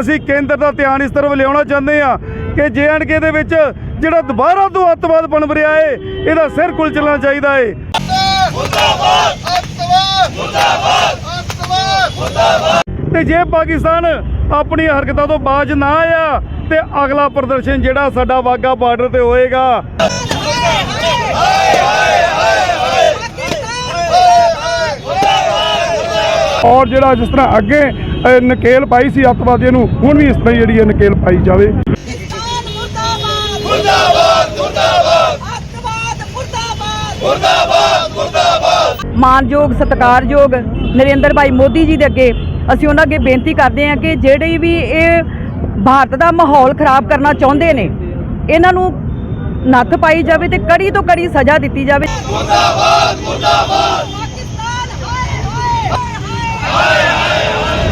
ਅਸੀਂ ਕੇਂਦਰ ਦਾ ਧਿਆਨ ਇਸ ਤਰਫ ਲਿਆਉਣਾ ਚਾਹੁੰਦੇ ਆ ਕਿ ਜੇਐਂਡਕੇ ਦੇ ਵਿੱਚ ਜਿਹੜਾ ਦੁਬਾਰਾ ਤੋਂ ਅੱਤਵਾਦ ਬਣ ਰਿਹਾ ਏ, ਇਹਦਾ ਸਿਰ ਕੁਲ ਚੱਲਣਾ ਚਾਹੀਦਾ ਏ। ਮੁਰਦਾਬਾਦ ਅੱਤਵਾਦ ਮੁਰਦਾਬਾਦ ਅੱਤਵਾਦ ਮੁਰਦਾਬਾਦ ਤੇ ਜੇ ਪਾਕਿਸਤਾਨ ਆਪਣੀ ਹਰਕਤਾਂ ਤੋਂ ਬਾਜ ਨਾ ਆਇਆ, ਤੇ ਅਗਲਾ ਪ੍ਰਦਰਸ਼ਨ ਜਿਹੜਾ ਸਾਡਾ ਵਾਗਾ ਬਾਰਡਰ ਤੇ ਹੋਏਗਾ। ਔਰ ਜਿਹੜਾ ਜਿਸ ਤਰ੍ਹਾਂ ਅੱਗੇ ਨਕੇਲ ਪਾਈ ਸੀ ਅੱਤਵਾਦੀਆਂ ਨੂੰ। ਹੁਣ ਵੀ ਇਸ ਤਰ੍ਹਾਂ ਜਿਹੜੀ ਹੈ ਨਕੇਲ ਪਾਈ ਜਾਵੇ। ਮੁਰਦਾਬਾਦ ਮੁਰਦਾਬਾਦ ਅੱਤਵਾਦ ਮੁਰਦਾਬਾਦ। ਮੁਰਦਾਬਾਦ ਮੁਰਦਾਬਾਦ। ਮਾਨਯੋਗ ਸਤਿਕਾਰਯੋਗ ਨਰਿੰਦਰ ਭਾਈ ਮੋਦੀ ਜੀ ਦੇ ਅੱਗੇ ਅਸੀਂ ਉਹਨਾਂ ਅੱਗੇ ਬੇਨਤੀ ਕਰਦੇ ਹਾਂ ਕਿ ਜਿਹੜੇ ਵੀ ਇਹ ਭਾਰਤ ਦਾ ਮਾਹੌਲ ਖਰਾਬ ਕਰਨਾ ਚਾਹੁੰਦੇ ਨੇ ਇਹਨਾਂ ਨੂੰ ਨੱਥ ਪਾਈ ਜਾਵੇ ਤੇ ਕੜੀ ਤੋਂ ਕੜੀ ਸਜ਼ਾ ਦਿੱਤੀ ਜਾਵੇ। ਮੁਰਦਾਬਾਦ ਮੁਰਦਾਬਾਦ। ਪਾਕਿਸਤਾਨ ਹਾਏ ਹਾਏ ਹਾਏ।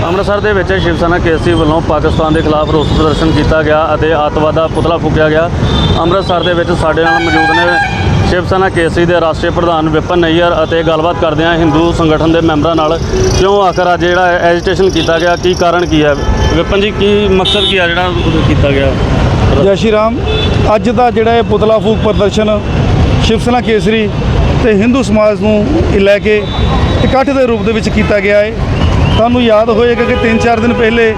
ਅੰਮ੍ਰਿਤਸਰ ਦੇ ਵਿੱਚ ਸ਼ਿਵ ਸੈਨਾ ਕੇਸੀ ਵੱਲੋਂ ਪਾਕਿਸਤਾਨ ਦੇ ਖਿਲਾਫ ਰੋਸ ਪ੍ਰਦਰਸ਼ਨ ਕੀਤਾ ਗਿਆ ਅਤੇ ਅੱਤਵਾਦ ਦਾ ਪੁਤਲਾ ਫੂਕਿਆ ਗਿਆ। ਅੰਮ੍ਰਿਤਸਰ ਦੇ ਵਿੱਚ ਸਾਡੇ ਨਾਲ ਮੌਜੂਦ ਨੇ ਸ਼ਿਵ ਸੈਨਾ ਕੇਸਰੀ ਦੇ ਰਾਸ਼ਟਰੀ ਪ੍ਰਧਾਨ ਵਿਪਨ ਨਈਅਰ ਅਤੇ ਗੱਲਬਾਤ ਕਰਦੇ ਹਾਂ ਹਿੰਦੂ ਸੰਗਠਨ ਦੇ ਮੈਂਬਰਾਂ ਨਾਲ। ਕਿਉਂ ਆਖਰ ਅੱਜ ਜਿਹੜਾ ਐਜੀਟੇਸ਼ਨ ਕੀਤਾ ਗਿਆ, ਕੀ ਕਾਰਨ ਕੀ ਹੈ? ਵਿਪਨ ਜੀ, ਕੀ ਮਕਸਦ ਕੀ ਹੈ ਜਿਹੜਾ ਕੀਤਾ ਗਿਆ? ਜੈ ਸ਼੍ਰੀ ਰਾਮ। ਅੱਜ ਦਾ ਜਿਹੜਾ ਇਹ ਪੁਤਲਾ ਫੂਕ ਪ੍ਰਦਰਸ਼ਨ ਸ਼ਿਵ ਸੈਨਾ ਕੇਸਰੀ ਤੇ ਹਿੰਦੂ ਸਮਾਜ ਨੂੰ ਲੈ ਕੇ ਇਕੱਠ ਦੇ ਰੂਪ ਦੇ ਵਿੱਚ ਕੀਤਾ ਗਿਆ ਹੈ। ਤੁਹਾਨੂੰ ਯਾਦ ਹੋਏਗਾ ਕਿ 3-4 ਦਿਨ ਪਹਿਲੇ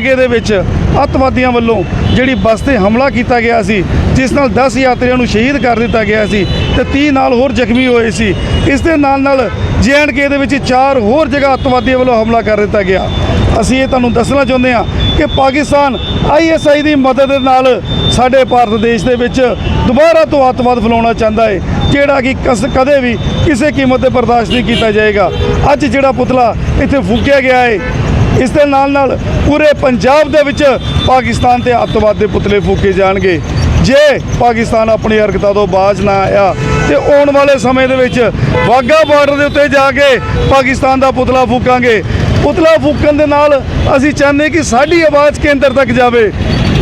ਕੇ ਦੇ ਵਿੱਚ ਅੱਤਵਾਦੀਆਂ ਵੱਲੋਂ ਜਿਹੜੀ ਬੱਸ ਤੇ ਹਮਲਾ ਕੀਤਾ ਗਿਆ ਸੀ, ਜਿਸ ਨਾਲ 10 ਯਾਤਰੀਆਂ ਨੂੰ ਸ਼ਹੀਦ ਕਰ ਦਿੱਤਾ ਗਿਆ ਸੀ ਤੇ 30 ਨਾਲ ਹੋਰ ਜ਼ਖਮੀ ਹੋਏ ਸੀ, ਇਸ ਦੇ ਨਾਲ ਨਾਲ ਕੇ ਦੇ ਵਿੱਚ ਚਾਰ ਹੋਰ ਜਗ੍ਹਾ ਅੱਤਵਾਦੀਆਂ ਵੱਲੋਂ ਹਮਲਾ ਕਰ ਦਿੱਤਾ ਗਿਆ। ਅਸੀਂ ਇਹ ਤੁਹਾਨੂੰ ਦੱਸਣਾ ਚਾਹੁੰਦੇ ਹਾਂ ਕਿ ਪਾਕਿਸਤਾਨ ਆਈਐਸਆਈ ਦੀ ਮਦਦ ਦੇ ਨਾਲ ਸਾਡੇ ਭਾਰਤ ਦੇਸ਼ ਦੇ ਵਿੱਚ ਦੁਬਾਰਾ ਤੋਂ ਅੱਤਵਾਦ ਫੈਲਾਉਣਾ ਚਾਹੁੰਦਾ ਹੈ, ਜਿਹੜਾ ਕਿ ਕਸ, ਕਦੇ ਵੀ ਕਿਸੇ ਕੀਮਤ ਤੇ ਬਰਦਾਸ਼ਤ ਨਹੀਂ ਕੀਤਾ ਜਾਏਗਾ। ਅੱਜ ਜਿਹੜਾ ਪੁਤਲਾ ਇੱਥੇ ਫੂਕਿਆ ਗਿਆ ਹੈ, ਇਸ ਦੇ ਨਾਲ ਨਾਲ ਪੂਰੇ ਪੰਜਾਬ ਦੇ ਵਿੱਚ ਪਾਕਿਸਤਾਨ ਤੇ ਅੱਤਵਾਦ ਦੇ ਪੁਤਲੇ ਫੂਕੇ ਜਾਣਗੇ। ਜੇ ਪਾਕਿਸਤਾਨ ਆਪਣੀ ਹਰਕਤਾਂ ਤੋਂ ਬਾਜ਼ ਨਾ ਆਇਆ, ਤੇ ਆਉਣ ਵਾਲੇ ਸਮੇਂ ਦੇ ਵਿੱਚ ਵਾਗਾ ਬਾਰਡਰ ਦੇ ਉੱਤੇ ਜਾ ਕੇ ਪਾਕਿਸਤਾਨ ਦਾ ਪੁਤਲਾ ਫੂਕਾਂਗੇ। ਪੁਤਲਾ ਫੂਕਣ ਦੇ ਨਾਲ ਅਸੀਂ ਚਾਹੁੰਦੇ ਕਿ ਸਾਡੀ ਆਵਾਜ਼ ਕੇਂਦਰ ਤੱਕ ਜਾਵੇ।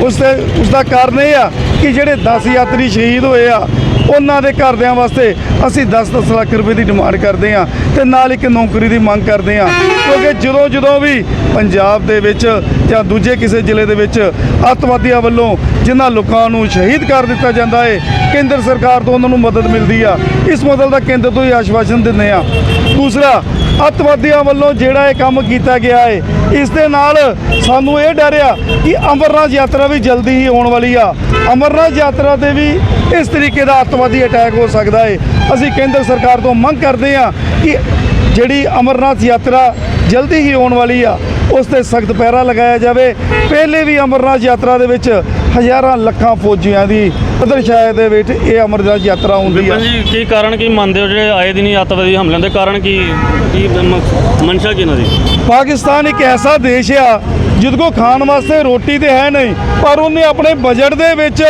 ਉਸ ਉਸ ਦਾ ਕਾਰਨ ਇਹ ਆ ਕਿ ਜਿਹੜੇ 10 ਯਾਤਰੀ ਸ਼ਹੀਦ ਹੋਏ ਆ, ਉਹਨਾਂ ਦੇ ਘਰਦਿਆਂ ਵਾਸਤੇ ਅਸੀਂ 10-10 ਲੱਖ ਰੁਪਏ ਦੀ ਡਿਮਾਂਡ ਕਰਦੇ ਆ ਤੇ ਨਾਲ ਇੱਕ ਨੌਕਰੀ ਦੀ ਮੰਗ ਕਰਦੇ ਆ ਕਿਉਂਕਿ ਜਦੋਂ ਜਦੋਂ ਵੀ ਪੰਜਾਬ ਦੇ ਵਿੱਚ ਜਾਂ ਦੂਜੇ ਕਿਸੇ ਜ਼ਿਲ੍ਹੇ ਦੇ ਵਿੱਚ ਅੱਤਵਾਦੀਆਂ ਵੱਲੋਂ ਜਿਨ੍ਹਾਂ ਲੋਕਾਂ ਨੂੰ ਸ਼ਹੀਦ ਕਰ ਦਿੱਤਾ ਜਾਂਦਾ ਹੈ ਕੇਂਦਰ ਸਰਕਾਰ ਤੋਂ ਉਹਨਾਂ ਨੂੰ ਮਦਦ ਮਿਲਦੀ ਆ। ਇਸ ਮਦਦ ਦਾ ਕੇਂਦਰ ਤੋਂ ਹੀ ਆਸ਼ਵਾਸਨ ਦਿੰਦੇ ਆ ਦੂਸਰਾ ਅੱਤਵਾਦੀਆਂ ਵੱਲੋਂ ਜਿਹੜਾ ਇਹ ਕੰਮ ਕੀਤਾ ਗਿਆ ਹੈ ਇਸ ਦੇ ਨਾਲ ਸਾਨੂੰ ਇਹ ਡਰ ਆ ਕਿ ਅਮਰਨਾਥ ਯਾਤਰਾ ਵੀ ਜਲਦੀ ਹੀ ਆਉਣ ਵਾਲੀ ਆ। ਅਮਰਨਾਥ ਯਾਤਰਾ ਤੇ ਵੀ ਇਸ ਤਰੀਕੇ ਦਾ ਅੱਤਵਾਦੀ ਅਟੈਕ ਹੋ ਸਕਦਾ ਹੈ ਅਸੀਂ ਕੇਂਦਰ ਸਰਕਾਰ ਤੋਂ ਮੰਗ ਕਰਦੇ ਆ ਕਿ ਜਿਹੜੀ ਅਮਰਨਾਥ ਯਾਤਰਾ ਜਲਦੀ ਹੀ ਆਉਣ ਵਾਲੀ ਆ, ਉਸ ਤੇ ਸਖਤ ਪਹਿਰਾ ਲਗਾਇਆ ਜਾਵੇ। ਪਹਿਲੇ ਵੀ ਅਮਰਨਾਥ ਯਾਤਰਾ ਦੇ ਵਿੱਚ ਹਜ਼ਾਰਾਂ ਲੱਖਾਂ ਫੌਜੀਆਂ ਦੀ ਪ੍ਰਦਰਸ਼ਾਇ ਦੇ ਵਿੱਚ ਇਹ ਅਮਰਨਾਥ ਯਾਤਰਾ ਹੁੰਦੀ ਵਿਪਨ ਜੀ ਕੀ ਕਾਰਨ ਕੀ ਮੰਨਦੇ ਹੋ ਜਿਹੜੇ ਆਏ ਦਿਨੀ ਅੱਤਵਾਦੀ ਹਮਲਿਆਂ ਦੇ ਕਾਰਨ ਕੀ ਕੀ ਮਨਸ਼ਾ ਕੀ ਇਹਨਾਂ ਦੀ? ਪਾਕਿਸਤਾਨ ਇੱਕ ਐਸਾ ਦੇਸ਼ ਆ ਜਿਹਦੇ ਕੋ ਖਾਣ ਵਾਸਤੇ ਰੋਟੀ ਤੇ ਹੈ ਨਹੀਂ ਪਰ ਉਹਨੇ ਆਪਣੇ ਬਜਟ ਦੇ ਵਿੱਚ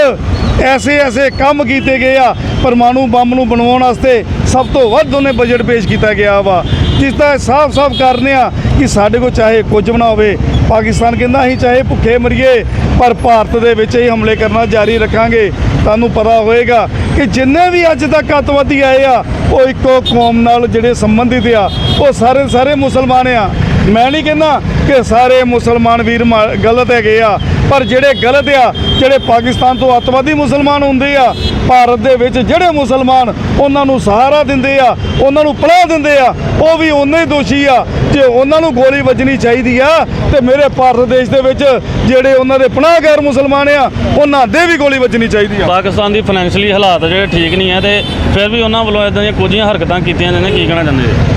ਐਸੇ ਐਸੇ ਕੰਮ ਕੀਤੇ ਗਏ ਆ। ਪਰਮਾਣੂ ਬੰਬ ਨੂੰ ਬਣਾਉਣ ਵਾਸਤੇ ਸਭ ਤੋਂ ਵੱਧ ਉਹਨੇ ਬਜਟ ਪੇਸ਼ ਕੀਤਾ ਗਿਆ ਵਾ। ਜਿਸ ਦਾ ਸਾਫ਼-ਸਾਫ਼ ਕਾਰਨ ਆ ਕਿ ਸਾਡੇ ਕੋਲ ਚਾਹੇ ਕੁਝ ਬਣਾ ਹੋਵੇ, ਪਾਕਿਸਤਾਨ ਕਹਿੰਦਾ ਅਸੀਂ ਚਾਹੇ ਭੁੱਖੇ ਮਰੀਏ, ਪਰ ਭਾਰਤ ਦੇ ਵਿੱਚ ਹੀ ਹਮਲੇ ਕਰਨਾ ਜਾਰੀ ਰੱਖਾਂਗੇ। ਤੁਹਾਨੂੰ ਪਤਾ ਹੋਏਗਾ ਕਿ ਜਿੰਨੇ ਵੀ ਅੱਜ ਤੱਕ ਅੱਤਵਾਦੀ ਆਏ ਆ, ਉਹ ਇੱਕੋ ਕੌਮ ਨਾਲ ਜਿਹੜੇ ਸੰਬੰਧਿਤ ਆ, ਉਹ ਸਾਰੇ ਸਾਰੇ ਮੁਸਲਮਾਨ ਆ। ਮੈਂ ਨਹੀਂ ਕਹਿੰਦਾ ਕਿ ਸਾਰੇ ਮੁਸਲਮਾਨ ਵੀਰ ਮਾ- ਗਲਤ ਹੈਗੇ ਆ, ਪਰ ਜਿਹੜੇ ਗਲਤ ਆ, ਜਿਹੜੇ ਪਾਕਿਸਤਾਨ ਤੋਂ ਅੱਤਵਾਦੀ ਮੁਸਲਮਾਨ ਹੁੰਦੇ ਆ, ਭਾਰਤ ਦੇ ਵਿੱਚ ਜਿਹੜੇ ਮੁਸਲਮਾਨ ਉਹਨਾਂ ਨੂੰ ਸਹਾਰਾ ਦਿੰਦੇ ਆ, ਉਹਨਾਂ ਨੂੰ ਪਲਾਹ ਦਿੰਦੇ ਆ, ਉਹ ਵੀ ਉਨੇ ਹੀ ਦੋਸ਼ੀ ਆ। ਜੇ ਉਹਨਾਂ ਨੂੰ ਗੋਲੀ ਵੱਜਣੀ ਚਾਹੀਦੀ ਆ ਤੇ ਮੇਰੇ ਭਾਰਤ ਦੇਸ਼ ਦੇ ਵਿੱਚ ਜਿਹੜੇ ਉਹਨਾਂ ਦੇ ਪਨਾਹਗਾਰ ਮੁਸਲਮਾਨ ਆ ਉਹਨਾਂ ਦੇ ਵੀ ਗੋਲੀ ਵੱਜਣੀ ਚਾਹੀਦੀ ਆ। ਪਾਕਿਸਤਾਨ ਦੀ ਫਾਈਨੈਂਸ਼ੀਅਲੀ ਹਾਲਾਤ ਜਿਹੜੇ ਠੀਕ ਨਹੀਂ ਹੈ ਤੇ ਫਿਰ ਵੀ ਉਹਨਾਂ ਵੱਲੋਂ ਇਦਾਂ ਦੀਆਂ ਕੁਝ ਹਰਕਤਾਂ ਕੀਤੀਆਂ ਜਾਂਦੀਆਂ ਕੀ ਕਹਿਣਾ ਚਾਹੁੰਦੇ ਜੀ?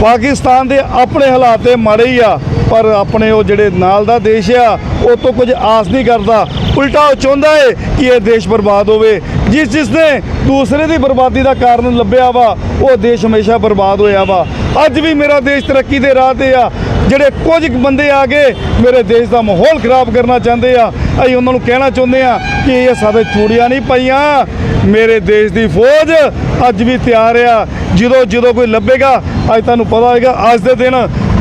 ਪਾਕਿਸਤਾਨ ਦੇ ਆਪਣੇ ਹਾਲਾਤ ਤੇ ਮਾੜੇ ਹੀ ਆ ਪਰ ਆਪਣੇ ਉਹ ਜਿਹੜੇ ਨਾਲ ਦਾ ਦੇਸ਼ ਆ ਉਹ ਤੋਂ ਕੁਝ ਆਸ ਨਹੀਂ ਕਰਦਾ। ਉਲਟਾ ਉਹ ਚਾਹੁੰਦਾ ਏ ਕਿ ਇਹ ਦੇਸ਼ ਬਰਬਾਦ ਹੋਵੇ ਜਿਸ ਜਿਸ ਨੇ ਦੂਸਰੇ ਦੀ ਬਰਬਾਦੀ ਦਾ ਕਾਰਨ ਲੱਭਿਆ ਵਾ, ਉਹ ਦੇਸ਼ ਹਮੇਸ਼ਾ ਬਰਬਾਦ ਹੋਇਆ ਵਾ। ਅੱਜ ਵੀ ਮੇਰਾ ਦੇਸ਼ ਤਰੱਕੀ ਦੇ ਰਾਹ ਤੇ ਆ। ਜਿਹੜੇ ਕੁਝ ਬੰਦੇ ਆ ਕੇ ਮੇਰੇ ਦੇਸ਼ ਦਾ ਮਾਹੌਲ ਖਰਾਬ ਕਰਨਾ ਚਾਹੁੰਦੇ ਆ। ਅਸੀਂ ਉਹਨਾਂ ਨੂੰ ਕਹਿਣਾ ਚਾਹੁੰਦੇ ਆ ਕਿ ਇਹ ਸਾਡੇ ਚੂੜੀਆਂ ਨਹੀਂ ਪਈਆਂ। ਮੇਰੇ ਦੇਸ਼ ਦੀ ਫੌਜ ਅੱਜ ਵੀ ਤਿਆਰ ਆ। ਜਦੋਂ ਜਦੋਂ ਕੋਈ ਲੱਭੇਗਾ, ਅੱਜ ਤੁਹਾਨੂੰ ਪਤਾ ਹੋਏਗਾ, ਅੱਜ ਦੇ ਦਿਨ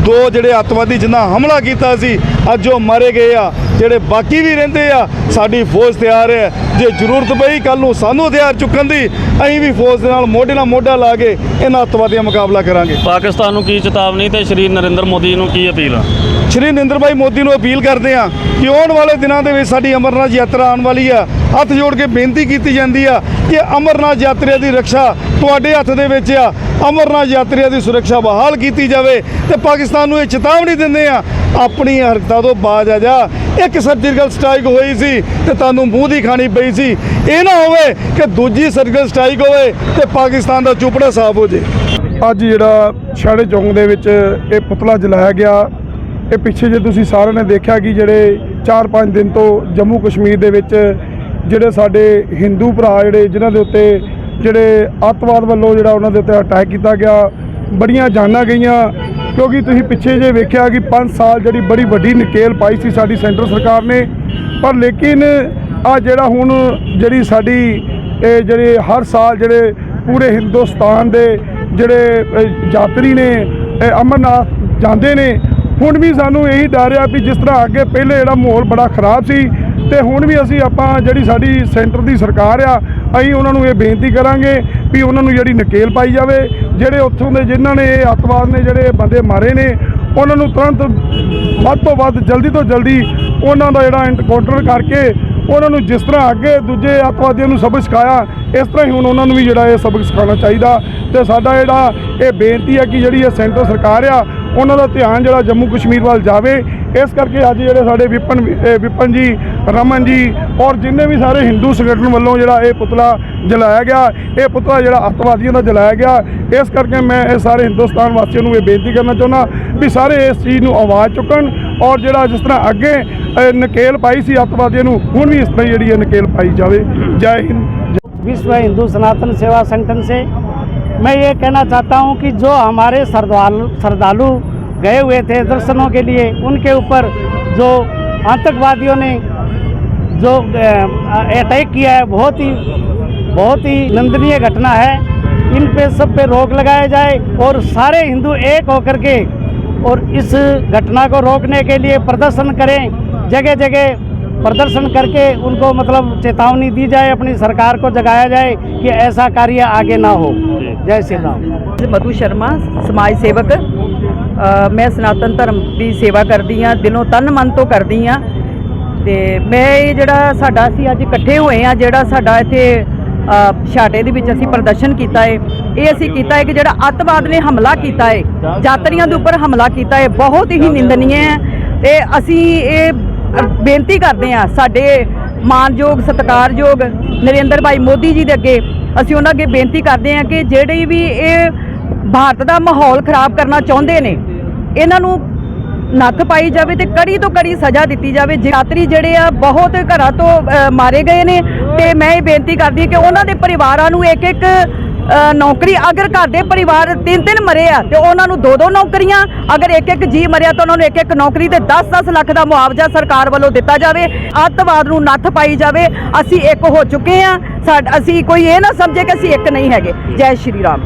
ਦੋ ਜਿਹੜੇ ਅੱਤਵਾਦੀ ਜਿਨ੍ਹਾਂ ਹਮਲਾ ਕੀਤਾ ਸੀ, ਅੱਜ ਉਹ ਮਾਰੇ ਗਏ ਆ। ਜਿਹੜੇ ਬਾਕੀ ਵੀ ਰਹਿੰਦੇ ਆ ਸਾਡੀ ਫੌਜ ਤਿਆਰ ਹੈ। ਜੇ ਜ਼ਰੂਰਤ ਪਈ ਕੱਲ ਨੂੰ ਸਾਨੂੰ ਹਥਿਆਰ ਚੁੱਕਣ ਦੀ ਅਸੀਂ ਵੀ ਫੌਜ ਦੇ ਨਾਲ ਮੋਢੇ ਨਾਲ ਮੋਢਾ ਲਾ ਕੇ ਇਹਨਾਂ ਅੱਤਵਾਦੀਆਂ ਮੁਕਾਬਲਾ ਕਰਾਂਗੇ। ਪਾਕਿਸਤਾਨ ਨੂੰ ਕੀ ਚੇਤਾਵਨੀ ਤੇ ਸ਼੍ਰੀ ਨਰਿੰਦਰ ਮੋਦੀ ਨੂੰ ਕੀ ਅਪੀਲ? ਆ ਸ਼੍ਰੀ ਨਰਿੰਦਰ ਭਾਈ ਮੋਦੀ ਨੂੰ ਅਪੀਲ ਕਰਦੇ ਆ ਕਿ ਆਉਣ ਵਾਲੇ ਦਿਨਾਂ ਦੇ ਵਿੱਚ ਸਾਡੀ ਅਮਰਨਾਥ ਯਾਤਰਾ ਆਉਣ ਵਾਲੀ ਆ। ਹੱਥ ਜੋੜ ਕੇ ਬੇਨਤੀ ਕੀਤੀ ਜਾਂਦੀ ਆ ਕਿ ਅਮਰਨਾਥ ਯਾਤਰੀਆਂ ਦੀ ਰੱਖਿਆ ਤੁਹਾਡੇ ਹੱਥ ਦੇ ਵਿੱਚ ਆ। ਅਮਰਨਾਥ ਯਾਤਰੀਆਂ ਦੀ ਸੁਰੱਖਿਆ ਬਹਾਲ ਕੀਤੀ ਜਾਵੇ ਤੇ ਪਾਕਿਸਤਾਨ ਨੂੰ ਇਹ ਚੇਤਾਵਨੀ ਦਿੰਦੇ ਆ, ਆਪਣੀ ਹਰਕਤਾਂ ਤੋਂ ਬਾਜ ਆ ਜਾ। ਇੱਕ ਸਰਜੀਕਲ ਸਟ੍ਰਾਈਕ ਹੋਈ ਸੀ ਤੇ ਤੁਹਾਨੂੰ ਮੂੰਹ ਦੀ ਖਾਣੀ ਪਈ ਸੀ। ਇਹ ਨਾ ਹੋਵੇ ਕਿ ਦੂਜੀ ਸਰਜੀਕਲ ਸਟ੍ਰਾਈਕ ਹੋਵੇ ਤੇ ਪਾਕਿਸਤਾਨ ਦਾ ਚੁਪੜਾ ਸਾਫ਼ ਹੋ ਜੇ। ਅੱਜ ਜਿਹੜਾ ਛਾੜੇ ਚੌਂਕ ਦੇ ਵਿੱਚ ਇਹ ਪੁਤਲਾ ਜਲਾਇਆ ਗਿਆ, ਇਹ ਪਿੱਛੇ ਜੇ ਤੁਸੀਂ ਸਾਰਿਆਂ ਨੇ ਦੇਖਿਆ ਕਿ ਜਿਹੜੇ 4-5 ਦਿਨ ਤੋਂ ਜੰਮੂ ਕਸ਼ਮੀਰ ਦੇ ਵਿੱਚ ਜਿਹੜੇ ਸਾਡੇ ਹਿੰਦੂ ਭਰਾ ਜਿਹੜੇ, ਜਿਨ੍ਹਾਂ ਦੇ ਉੱਤੇ ਜਿਹੜੇ ਅੱਤਵਾਦ ਵੱਲੋਂ ਜਿਹੜਾ ਉਹਨਾਂ ਦੇ ਉੱਤੇ ਅਟੈਕ ਕੀਤਾ ਗਿਆ, ਬੜੀਆਂ ਜਾਨਾਂ ਗਈਆਂ। ਕਿਉਂਕਿ ਤੁਸੀਂ ਪਿੱਛੇ ਜੇ ਵੇਖਿਆ ਕਿ 5 ਸਾਲ ਜਿਹੜੀ ਬੜੀ ਵੱਡੀ ਨਕੇਲ ਪਾਈ ਸੀ ਸਾਡੀ ਸੈਂਟਰ ਸਰਕਾਰ ਨੇ। ਪਰ ਲੇਕਿਨ ਆ ਜਿਹੜਾ ਹੁਣ ਜਿਹੜੀ ਸਾਡੀ, ਇਹ ਜਿਹੜੇ ਹਰ ਸਾਲ ਜਿਹੜੇ ਪੂਰੇ ਹਿੰਦੁਸਤਾਨ ਦੇ ਜਿਹੜੇ ਯਾਤਰੀ ਨੇ ਅਮਰਨਾਥ ਜਾਂਦੇ ਨੇ, ਹੁਣ ਵੀ ਸਾਨੂੰ ਇਹੀ ਡਰ ਆ ਵੀ ਜਿਸ ਤਰ੍ਹਾਂ ਅੱਗੇ ਪਹਿਲੇ ਜਿਹੜਾ ਮਾਹੌਲ ਬੜਾ ਖਰਾਬ ਸੀ ਤੇ ਹੁਣ ਵੀ ਅਸੀਂ ਆਪਾਂ ਜਿਹੜੀ ਸਾਡੀ ਸੈਂਟਰ ਦੀ ਸਰਕਾਰ ਆ, ਅਸੀਂ ਉਹਨਾਂ ਨੂੰ ਇਹ ਬੇਨਤੀ ਕਰਾਂਗੇ ਵੀ ਉਹਨਾਂ ਨੂੰ ਜਿਹੜੀ ਨਕੇਲ ਪਾਈ ਜਾਵੇ, ਜਿਹੜੇ ਉੱਥੋਂ ਦੇ ਜਿਨ੍ਹਾਂ ਨੇ ਇਹ ਅੱਤਵਾਦ ਨੇ ਜਿਹੜੇ ਬੰਦੇ ਮਾਰੇ ਨੇ, ਉਹਨਾਂ ਨੂੰ ਤੁਰੰਤ ਵੱਧ ਤੋਂ ਵੱਧ ਜਲਦੀ ਤੋਂ ਜਲਦੀ ਉਹਨਾਂ ਦਾ ਜਿਹੜਾ ਐਨਕਾਊਂਟਰ ਕਰਕੇ ਉਹਨਾਂ ਨੂੰ ਜਿਸ ਤਰ੍ਹਾਂ ਅੱਗੇ ਦੂਜੇ ਅੱਤਵਾਦੀਆਂ ਨੂੰ ਸਬਕ ਸਿਖਾਇਆ, ਇਸ ਤਰ੍ਹਾਂ ਹੀ ਹੁਣ ਉਹਨਾਂ ਨੂੰ ਵੀ ਜਿਹੜਾ ਇਹ ਸਬਕ ਸਿਖਾਉਣਾ ਚਾਹੀਦਾ। ਤੇ ਸਾਡਾ ਜਿਹੜਾ ਇਹ ਬੇਨਤੀ ਹੈ ਕਿ ਜਿਹੜੀ ਇਹ ਸੈਂਟਰ ਸਰਕਾਰ ਆ, ਉਹਨਾਂ ਦਾ ਧਿਆਨ ਜਿਹੜਾ ਜੰਮੂ ਕਸ਼ਮੀਰ ਵੱਲ ਜਾਵੇ ਇਸ ਕਰਕੇ ਅੱਜ ਜਿਹੜੇ ਸਾਡੇ ਵਿਪਨ ਇਹ ਵਿਪਨ ਜੀ ਰਮਨ ਜੀ ਔਰ ਜਿੰਨੇ ਵੀ ਸਾਰੇ ਹਿੰਦੂ ਸੰਗਠਨ ਵੱਲੋਂ ਜਿਹੜਾ ਇਹ ਪੁਤਲਾ ਜਲਾਇਆ ਗਿਆ ਇਹ ਪੁਤਲਾ ਜਿਹੜਾ ਅੱਤਵਾਦੀਆਂ ਦਾ ਜਲਾਇਆ ਗਿਆ ਇਸ ਕਰਕੇ ਮੈਂ ਇਹ ਸਾਰੇ ਹਿੰਦੁਸਤਾਨ ਵਾਸੀਆਂ ਨੂੰ ਇਹ ਬੇਨਤੀ ਕਰਨਾ ਚਾਹੁੰਦਾ ਵੀ ਸਾਰੇ ਇਸ ਚੀਜ਼ ਨੂੰ ਆਵਾਜ਼ ਚੁੱਕਣ ਔਰ ਜਿਹੜਾ ਜਿਸ ਤਰ੍ਹਾਂ ਅੱਗੇ ਅ, ਨਕੇਲ ਪਾਈ ਸੀ ਅੱਤਵਾਦੀਆਂ ਨੂੰ ਹੁਣ ਵੀ ਇਸ ਤਰ੍ਹਾਂ ਹੀ ਜਿਹੜੀ ਇਹ ਨਕੇਲ ਪਾਈ ਜਾਵੇ ਜੈ ਹਿੰਦ विश्व हिंदू सनातन सेवा संगठन से मैं ये कहना चाहता हूँ कि जो हमारे श्रद्धालु श्रद्धालु गए हुए थे दर्शनों के लिए उनके ऊपर जो आतंकवादियों ने जो अटैक किया है बहुत ही बहुत ही निंदनीय घटना है। इन पे सब पे रोक लगाया जाए और सारे हिंदू एक होकर के और इस घटना को रोकने के लिए प्रदर्शन करें जगह जगह प्रदर्शन करके उनको मतलब चेतावनी दी जाए अपनी सरकार को जगाया जाए कि ऐसा कार्य आगे ना हो। जय श्री राम। मधु शर्मा समाज सेवक। ਮੈਂ ਸਨਾਤਨ ਧਰਮ ਦੀ ਸੇਵਾ ਕਰਦੀ ਆ ਦਿਲੋਂ ਤਨ ਮਨ ਤੋਂ ਕਰਦੀ ਆ ਤੇ ਮੈਂ ਇਹ ਜਿਹੜਾ ਸਾਡਾ ਅਸੀਂ ਅੱਜ ਇਕੱਠੇ ਹੋਏ ਆ ਜਿਹੜਾ ਸਾਡਾ ਇੱਥੇ ਛਾਟੇ ਦੇ ਵਿੱਚ ਅਸੀਂ ਪ੍ਰਦਰਸ਼ਨ ਕੀਤਾ ਹੈ ਇਹ ਅਸੀਂ ਕੀਤਾ ਹੈ ਕਿ ਜਿਹੜਾ ਅੱਤਵਾਦ ਨੇ ਹਮਲਾ ਕੀਤਾ ਹੈ ਯਾਤਰੀਆਂ ਦੇ ਉੱਪਰ ਹਮਲਾ ਕੀਤਾ ਹੈ ਬਹੁਤ ਹੀ ਨਿੰਦਨੀय ਹੈ। ਤੇ ਅਸੀਂ ਇਹ ਬੇਨਤੀ ਕਰਦੇ ਆ ਸਾਡੇ ਮਾਨਯੋਗ ਸਤਿਕਾਰਯੋਗ ਨਰਿੰਦਰ ਭਾਈ ਮੋਦੀ ਜੀ ਦੇ ਅੱਗੇ ਅਸੀਂ ਉਹਨਾਂ ਅੱਗੇ ਬੇਨਤੀ ਕਰਦੇ ਆ ਕਿ ਜਿਹੜੇ ਵੀ ਇਹ ਭਾਰਤ ਦਾ ਮਾਹੌਲ ਖਰਾਬ ਕਰਨਾ ਚਾਹੁੰਦੇ ਨੇ ਇਹਨਾਂ ਨੂੰ ਨੱਥ ਪਾਈ ਜਾਵੇ ਤੇ ਕੜੀ ਤੋਂ ਕੜੀ ਸਜ਼ਾ ਦਿੱਤੀ ਜਾਵੇ। ਯਾਤਰੀ ਜਿਹੜੇ ਆ, ਬਹੁਤ ਘਰਾਂ ਤੋਂ ਮਾਰੇ ਗਏ ਨੇ ਤੇ ਮੈਂ ਇਹ ਬੇਨਤੀ ਕਰਦੀ ਕਿ ਉਹਨਾਂ ਦੇ ਪਰਿਵਾਰਾਂ ਨੂੰ ਇੱਕ ਇੱਕ ਨੌਕਰੀ, ਅਗਰ ਘਰ ਦੇ ਪਰਿਵਾਰ ਤਿੰਨ ਤਿੰਨ ਮਰੇ ਆ ਤੇ ਉਹਨਾਂ ਨੂੰ ਦੋ ਦੋ ਨੌਕਰੀਆਂ, ਅਗਰ ਇੱਕ ਇੱਕ ਜੀ ਮਰਿਆ ਤਾਂ ਉਹਨਾਂ ਨੂੰ ਇੱਕ ਇੱਕ ਨੌਕਰੀ ਤੇ 10-10 ਲੱਖ ਦਾ ਮੁਆਵਜ਼ਾ ਸਰਕਾਰ ਵੱਲੋਂ ਦਿੱਤਾ ਜਾਵੇ। ਅੱਤਵਾਦ ਨੂੰ ਨੱਥ ਪਾਈ ਜਾਵੇ। ਅਸੀਂ ਇੱਕ ਹੋ ਚੁੱਕੇ ਆ ਸਾਡ, ਅਸੀਂ ਕੋਈ ਇਹ ਨਾ ਸਮਝੇ ਕਿ ਅਸੀਂ ਇੱਕ ਨਹੀਂ ਹੈਗੇ। ਜੈ ਸ਼੍ਰੀ ਰਾਮ।